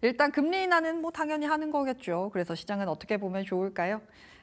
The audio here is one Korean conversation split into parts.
일단 금리 인하는 뭐 당연히 하는 거겠죠. 그래서 시장은 어떻게 보면 좋을까요?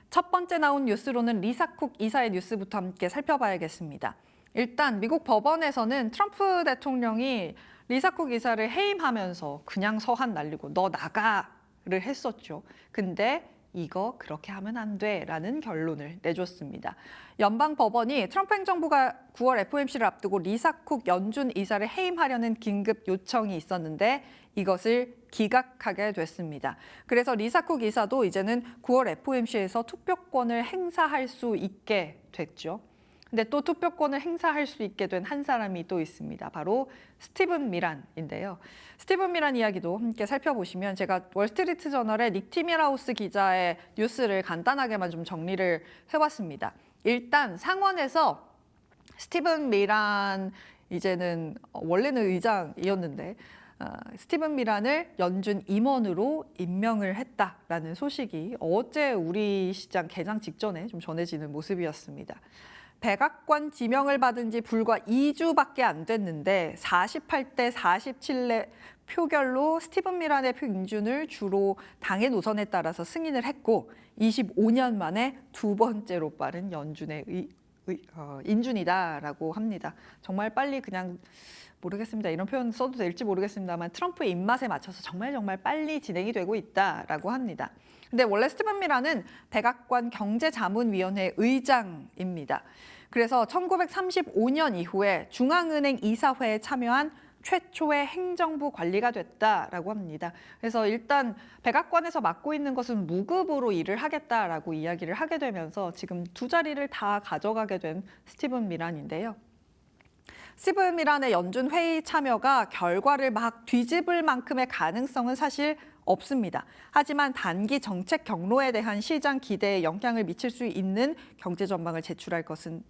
첫 번째 나온 뉴스로는 리사쿡 이사의 뉴스부터 함께 살펴봐야겠습니다. 일단 미국 법원에서는 트럼프 대통령이 리사쿡 이사를 해임하면서 그냥 서한 날리고 너 나가를 했었죠. 근데 이거 그렇게 하면 안 돼라는 결론을 내줬습니다. 연방 법원이 트럼프 행정부가 9월 FOMC를 앞두고 리사쿡 연준 이사를 해임하려는 긴급 요청이 있었는데 이것을 기각하게 됐습니다. 그래서 리사쿡 이사도 이제는 9월 FOMC에서 투표권을 행사할 수 있게 됐죠. 근데 또 투표권을 행사할 수 있게 된 한 사람이 또 있습니다. 바로 스티븐 미란인데요. 스티븐 미란 이야기도 함께 살펴보시면 제가 월스트리트 저널의 닉 티미라우스 기자의 뉴스를 간단하게만 좀 정리를 해봤습니다. 일단 상원에서 스티븐 미란 이제는 원래는 의장이었는데 어, 스티븐 미란을 연준 임원으로 임명을 했다라는 소식이 어제 우리 시장 개장 직전에 좀 전해지는 모습이었습니다. 백악관 지명을 받은 지 불과 2주밖에 안 됐는데 48대 47의 표결로 스티븐 미란의 표인준을 주로 당의 노선에 따라서 승인을 했고 25년 만에 두 번째로 빠른 연준의 의, 의, 어, 인준이다라고 합니다. 정말 빨리 그냥 모르겠습니다. 이런 표현 써도 될지 모르겠습니다만 트럼프의 입맛에 맞춰서 정말 정말 빨리 진행이 되고 있다라고 합니다. 근데 원래 스티븐 미라는 백악관 경제자문위원회 의장입니다. 그래서 1935년 이후에 중앙은행 이사회에 참여한 최초의 행정부 관리가 됐다라고 합니다. 그래서 일단 백악관에서 맡고 있는 것은 무급으로 일을 하겠다라고 이야기를 하게 되면서 지금 두 자리를 다 가져가게 된 스티븐 미란인데요. 스티븐 미란의 연준 회의 참여가 결과를 막 뒤집을 만큼의 가능성은 사실 없습니다. 하지만 단기 정책 경로에 대한 시장 기대에 영향을 미칠 수 있는 경제 전망을 제출할 것은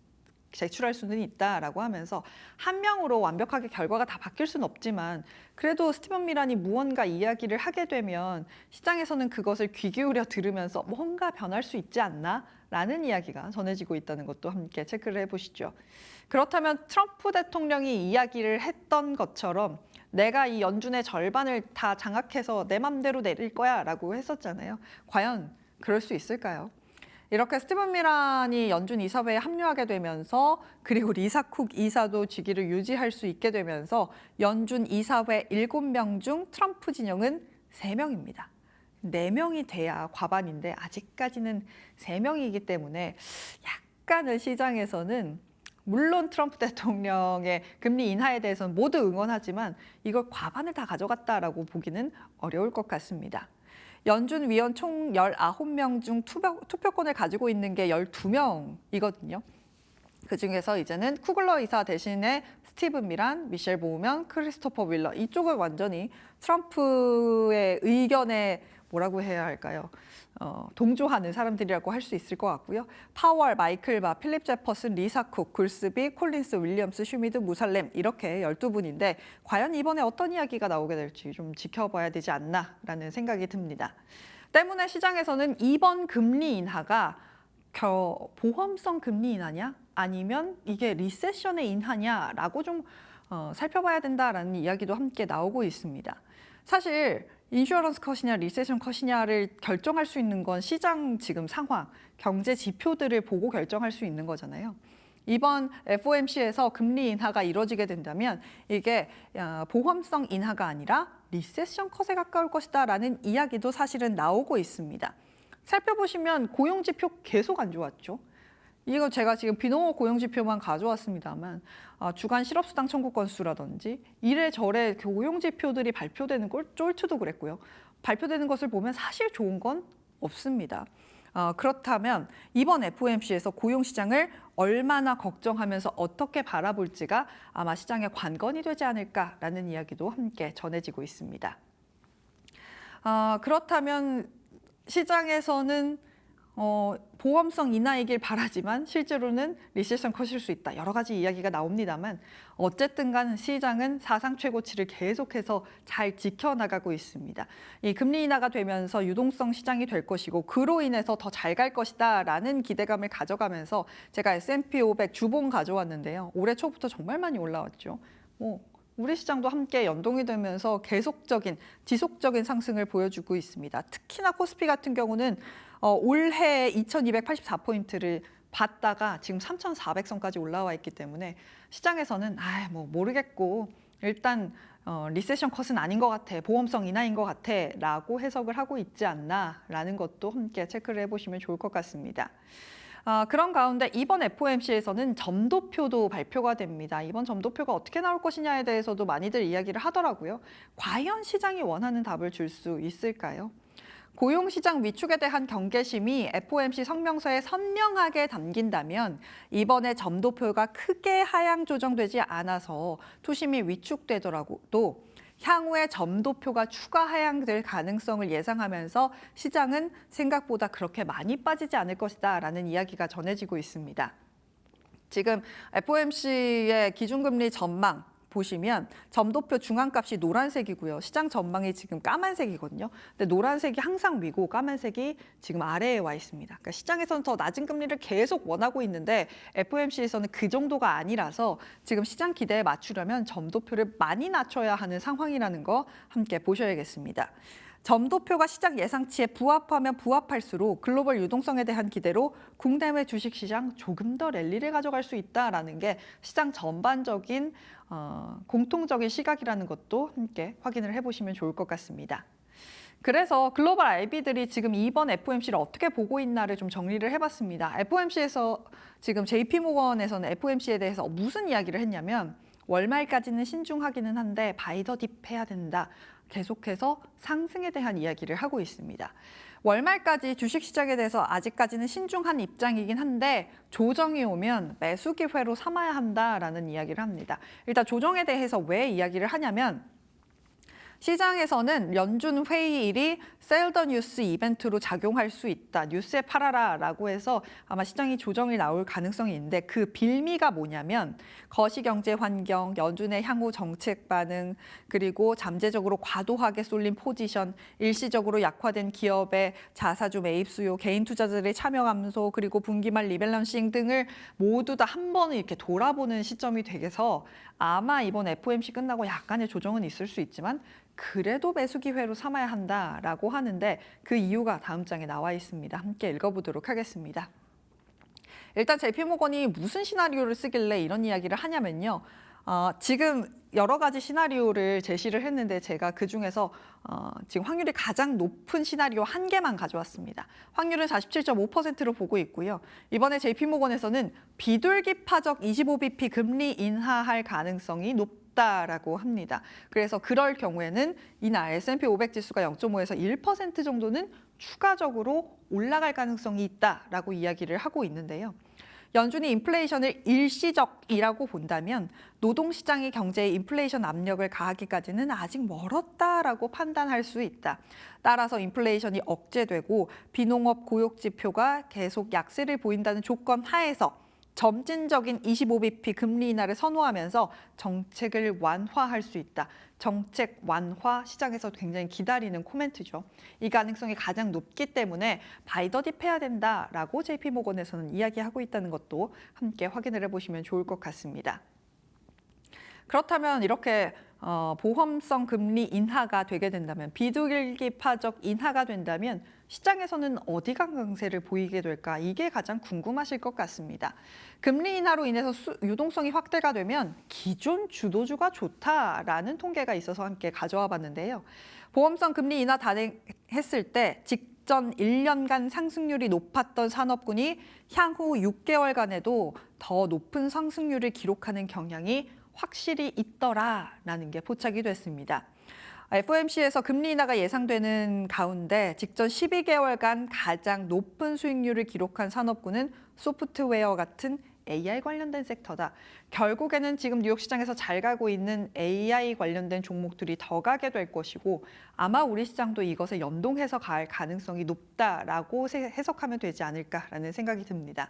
제출할 수는 있다라고 하면서 한 명으로 완벽하게 결과가 다 바뀔 수는 없지만 그래도 스티븐 미란이 무언가 이야기를 하게 되면 시장에서는 그것을 귀 기울여 들으면서 뭔가 변할 수 있지 않나 라는 이야기가 전해지고 있다는 것도 함께 체크를 해보시죠. 그렇다면 트럼프 대통령이 이야기를 했던 것처럼 내가 이 연준의 절반을 다 장악해서 내 맘대로 내릴 거야 라고 했었잖아요. 과연 그럴 수 있을까요? 이렇게 스티븐 미란이 연준 이사회에 합류하게 되면서 그리고 리사 쿡 이사도 직위를 유지할 수 있게 되면서 연준 이사회 7명 중 트럼프 진영은 3명입니다. 4명이 돼야 과반인데 아직까지는 3명이기 때문에 약간은 시장에서는 물론 트럼프 대통령의 금리 인하에 대해서는 모두 응원하지만 이걸 과반을 다 가져갔다라고 보기는 어려울 것 같습니다. 연준 위원 총 19명 중 투표, 투표권을 가지고 있는 게 12명이거든요. 그 중에서 이제는 쿠글러 이사 대신에 스티븐 미란, 미셸 보우면, 크리스토퍼 윌러 이쪽은 완전히 트럼프의 의견에 뭐라고 해야 할까요? 어, 동조하는 사람들이라고 할 수 있을 것 같고요. 파월, 마이클 바, 필립 제퍼슨, 리사 쿡, 굴스비, 콜린스, 윌리엄스, 슈미드, 무살렘 이렇게 12분인데 과연 이번에 어떤 이야기가 나오게 될지 좀 지켜봐야 되지 않나라는 생각이 듭니다. 때문에 시장에서는 이번 금리 인하가 겨, 보험성 금리 인하냐 아니면 이게 리세션의 인하냐라고 좀 어, 살펴봐야 된다라는 이야기도 함께 나오고 있습니다. 사실 인슈어런스 컷이냐 리세션 컷이냐를 결정할 수 있는 건 시장 지금 상황, 경제 지표들을 보고 결정할 수 있는 거잖아요. 이번 FOMC에서 금리 인하가 이루어지게 된다면 이게 어, 보험성 인하가 아니라 리세션 컷에 가까울 것이다 라는 이야기도 사실은 나오고 있습니다. 살펴보시면 고용 지표 계속 안 좋았죠. 이거 제가 지금 비농업 고용 지표만 가져왔습니다만 아, 주간 실업수당 청구 건수라든지 이래저래 고용 지표들이 발표되는 걸 쫄트도 그랬고요. 발표되는 것을 보면 사실 좋은 건 없습니다. 어, 그렇다면 이번 FOMC에서 고용 시장을 얼마나 걱정하면서 어떻게 바라볼지가 아마 시장의 관건이 되지 않을까라는 이야기도 함께 전해지고 있습니다. 어, 그렇다면 시장에서는 어, 보험성 인하이길 바라지만 실제로는 리세션 컷일 수 있다. 여러 가지 이야기가 나옵니다만 어쨌든 간 시장은 사상 최고치를 계속해서 잘 지켜나가고 있습니다. 이 금리 인하가 되면서 유동성 시장이 될 것이고 그로 인해서 더 잘 갈 것이다 라는 기대감을 가져가면서 제가 S&P 500 주봉 가져왔는데요. 올해 초부터 정말 많이 올라왔죠. 뭐 우리 시장도 함께 연동이 되면서 계속적인 지속적인 상승을 보여주고 있습니다. 특히나 코스피 같은 경우는 어, 올해 2,284포인트를 받다가 지금 3,400선까지 올라와 있기 때문에 시장에서는 아, 뭐 모르겠고 일단 어, 리세션 컷은 아닌 것 같아, 보험성 인하인 것 같아 라고 해석을 하고 있지 않나라는 것도 함께 체크를 해보시면 좋을 것 같습니다. 아, 그런 가운데 이번 FOMC에서는 점도표도 발표가 됩니다. 이번 점도표가 어떻게 나올 것이냐에 대해서도 많이들 이야기를 하더라고요. 과연 시장이 원하는 답을 줄 수 있을까요? 고용시장 위축에 대한 경계심이 FOMC 성명서에 선명하게 담긴다면 이번에 점도표가 크게 하향 조정되지 않아서 투심이 위축되더라도 향후에 점도표가 추가 하향될 가능성을 예상하면서 시장은 생각보다 그렇게 많이 빠지지 않을 것이다 라는 이야기가 전해지고 있습니다. 지금 FOMC의 기준금리 전망 보시면 점도표 중앙값이 노란색이고요. 시장 전망이 지금 까만색이거든요. 근데 노란색이 항상 위고 까만색이 지금 아래에 와 있습니다. 그러니까 시장에서는 더 낮은 금리를 계속 원하고 있는데 FOMC에서는 그 정도가 아니라서 지금 시장 기대에 맞추려면 점도표를 많이 낮춰야 하는 상황이라는 거 함께 보셔야겠습니다. 점도표가 시장 예상치에 부합하면 부합할수록 글로벌 유동성에 대한 기대로 국내외 주식시장 조금 더 랠리를 가져갈 수 있다라는 게 시장 전반적인 어, 공통적인 시각이라는 것도 함께 확인을 해보시면 좋을 것 같습니다. 그래서 글로벌 IB들이 지금 이번 FOMC를 어떻게 보고 있나를 좀 정리를 해봤습니다. FOMC에서 지금 JP모건에서는 FOMC에 대해서 무슨 이야기를 했냐면 월말까지는 신중하기는 한데 바이 더 딥 해야 된다. 계속해서 상승에 대한 이야기를 하고 있습니다. 월말까지 주식시장에 대해서 아직까지는 신중한 입장이긴 한데 조정이 오면 매수 기회로 삼아야 한다라는 이야기를 합니다. 일단 조정에 대해서 왜 이야기를 하냐면 시장에서는 연준 회의일이 셀더 뉴스 이벤트로 작용할 수 있다. 뉴스에 팔아라라고 해서 아마 시장이 조정이 나올 가능성이 있는데 그 빌미가 뭐냐면 거시 경제 환경, 연준의 향후 정책 반응, 그리고 잠재적으로 과도하게 쏠린 포지션, 일시적으로 약화된 기업의 자사주 매입 수요, 개인 투자자들의 참여 감소, 그리고 분기말 리밸런싱 등을 모두 다 한 번은 이렇게 돌아보는 시점이 되겠서 아마 이번 FOMC 끝나고 약간의 조정은 있을 수 있지만 그래도 매수 기회로 삼아야 한다라고 하는데 그 이유가 다음 장에 나와 있습니다. 함께 읽어보도록 하겠습니다. 일단 JP모건이 무슨 시나리오를 쓰길래 이런 이야기를 하냐면요. 어, 지금 여러 가지 시나리오를 제시를 했는데 제가 그 중에서 어, 지금 확률이 가장 높은 시나리오 한 개만 가져왔습니다. 확률은 47.5%로 보고 있고요. 이번에 JP모건에서는 비둘기 파적 25bp 금리 인하할 가능성이 높 다라고 합니다. 그래서 그럴 경우에는 이날 S&P 500 지수가 0.5에서 1% 정도는 추가적으로 올라갈 가능성이 있다라고 이야기를 하고 있는데요. 연준이 인플레이션을 일시적이라고 본다면 노동시장이 경제에 인플레이션 압력을 가하기까지는 아직 멀었다라고 판단할 수 있다. 따라서 인플레이션이 억제되고 비농업 고용 지표가 계속 약세를 보인다는 조건 하에서 점진적인 25bp 금리 인하를 선호하면서 정책을 완화할 수 있다. 정책 완화 시장에서 굉장히 기다리는 코멘트죠. 이 가능성이 가장 높기 때문에 바이더딥 해야 된다라고 JP모건에서는 이야기하고 있다는 것도 함께 확인을 해보시면 좋을 것 같습니다. 그렇다면 이렇게 어, 보험성 금리 인하가 되게 된다면 비둘기파적 인하가 된다면 시장에서는 어디가 강세를 보이게 될까 이게 가장 궁금하실 것 같습니다. 금리 인하로 인해서 수, 유동성이 확대가 되면 기존 주도주가 좋다라는 통계가 있어서 함께 가져와 봤는데요. 보험성 금리 인하 단행했을 때 직전 1년간 상승률이 높았던 산업군이 향후 6개월간에도 더 높은 상승률을 기록하는 경향이 확실히 있더라라는 게 포착이 됐습니다. FOMC에서 금리 인하가 예상되는 가운데 직전 12개월간 가장 높은 수익률을 기록한 산업군은 소프트웨어 같은 AI 관련된 섹터다. 결국에는 지금 뉴욕 시장에서 잘 가고 있는 AI 관련된 종목들이 더 가게 될 것이고 아마 우리 시장도 이것에 연동해서 갈 가능성이 높다라고 해석하면 되지 않을까라는 생각이 듭니다.